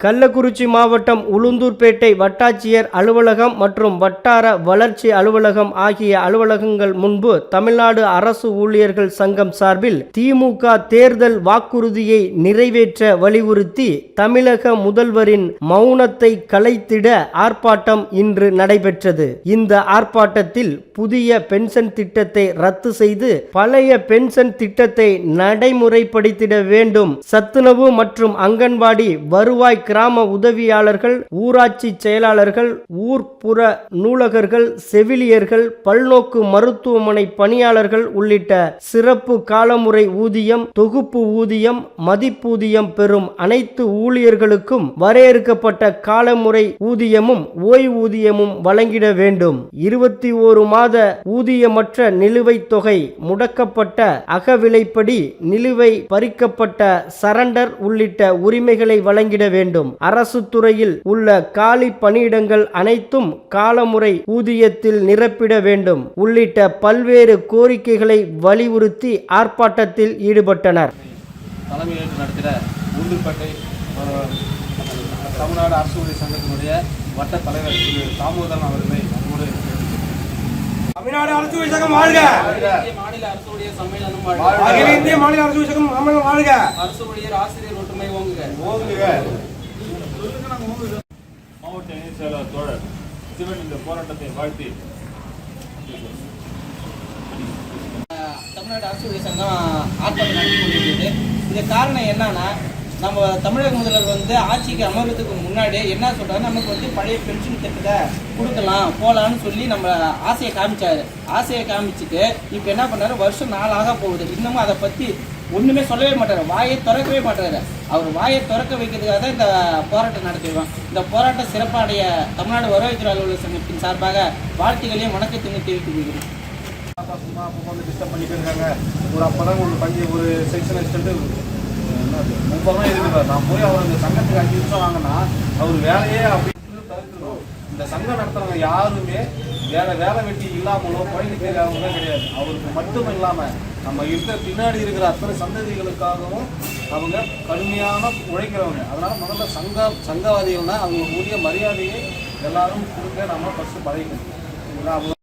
கள்ளக்குறிச்சி மாவட்டம் உளுந்தூர்பேட்டை வட்டாட்சியர் அலுவலகம் மற்றும் வட்டார வளர்ச்சி அலுவலகம் ஆகிய அலுவலகங்கள் முன்பு தமிழ்நாடு அரசு ஊழியர்கள் சங்கம் சார்பில் திமுக தேர்தல் வாக்குறுதியை நிறைவேற்ற வலியுறுத்தி தமிழக முதல்வரின் மௌனத்தை கலைத்திட ஆர்ப்பாட்டம் இன்று நடைபெற்றது. இந்த ஆர்ப்பாட்டத்தில் புதிய பென்ஷன் திட்டத்தை ரத்து செய்து பழைய பென்ஷன் திட்டத்தை நடைமுறைப்படுத்திட வேண்டும். சத்துணவு மற்றும் அங்கன்வாடி வருவாய் கிராம உதவியாளர்கள் ஊராட்சி செயலாளர்கள் ஊர்ப்புற நூலகர்கள் செவிலியர்கள் பல்நோக்கு மருத்துவமனை பணியாளர்கள் உள்ளிட்ட சிறப்பு காலமுறை ஊதியம் தொகுப்பு ஊதியம் மதிப்பூதியம் பெறும் அனைத்து ஊழியர்களுக்கும் வரையறுக்கப்பட்ட காலமுறை ஊதியமும் ஓய்வூதியமும் வழங்கிட வேண்டும். இருபத்தி ஓரு மாத ஊதியமற்ற நிலுவைத் தொகை முடக்கப்பட்ட அகவிலைப்படி நிலுவை பறிக்கப்பட்ட சரண்டர் உள்ளிட்ட உரிமைகளை வழங்கிட வேண்டும். அரசு துறையில் உள்ள காலி பணியிடங்கள் அனைத்தும் காலமுறை ஊதியத்தில் நிரப்பிட வேண்டும். உள்ளிட்ட பல்வேறு கோரிக்கைகளை வலியுறுத்தி ஆர்ப்பாட்டத்தில் ஈடுபட்டனர். தலைமையேற்று உளுந்தூர்பேட்டை தமிழ்நாடு அரசு ஊழியர் சங்கத்தினுடைய வட்ட தலைவர் திரு தாமோதரன் அவர்களை நம்மோடு தமிழ்நாடு அரசு சங்கம் வாழ்க. மாநில அரசு ஊழியர் சம்மேளனம் வாழ்க. அகில இந்திய மாநில அரசு சங்கம் தமிழகம் வாழ்க! அரசு ஊழியர் ஆசிரியர் ஒற்றுமை ஓங்குக! ஓங்குக! மாவட்ட செயலாளர் தோழர் சிவன் இந்த போராட்டத்தை வாழ்த்தி. தமிழ்நாடு அரசு சங்கம் ஆர்ப்பாட்டம் நடத்தி கொண்டிருக்கிறது. இது காரணம் என்னன்னா நம்ம தமிழக முதல்வர் வந்து ஆட்சிக்கு அமர்றதுக்கு முன்னாடி என்ன சொல்றாரு? நமக்கு வந்து பழைய பென்ஷன் திட்டத்தை கொடுக்கலாம் போகலான்னு சொல்லி நம்ம ஆசையை காமிச்சாரு. ஆசையை காமிச்சிட்டு இப்போ என்ன பண்ணாரு? வருஷம் நாளாக போகுது. இன்னமும் அதை பத்தி ஒன்றுமே சொல்லவே மாட்டார். வாயை திறக்கவே மாட்டார். அவர் வாயை திறக்க வைக்கிறதுக்காக தான் இந்த போராட்டம் நடத்திடுவோம் இந்த போராட்டம் சிறப்படைய தமிழ்நாடு வருவாய்த்துறை அலுவலர் சங்கத்தின் சார்பாக வாழ்த்துக்களையும் வணக்கத்தையும் தெரிவித்துக் தாத்தா சும்மா அப்போ வந்து டிஸ்டர்ப் பண்ணிட்டு இருக்காங்க. ஒரு அப்பதான் ஒரு பஞ்சு ஒரு செக்ஷன் வச்சுட்டு முப்பது ரூபாய் இருக்குது நான் போய் அவர் அந்த சங்கத்துக்கு அஞ்சு நிமிஷம் வாங்கினா அவர் வேலையே அப்படின்னு தவிர்த்துடும் இந்த சங்கம் நடத்துறவங்க யாருமே வேற வேலை வெட்டி இல்லாமலோ குழந்தை தெரியாதவங்க கிடையாது. அவருக்கு மட்டும் இல்லாம நம்ம இருக்கிற பின்னாடி இருக்கிற அத்தனை சந்ததிகளுக்காகவும் அவங்க கடுமையான உழைக்கிறவங்க. அதனால முதல்ல சங்க சங்கவாதிகள்னா அவங்க உரிய மரியாதையை எல்லாரும் கொடுக்க நம்ம ஃபஸ்ட்டு பழகிக்கணும். அவங்க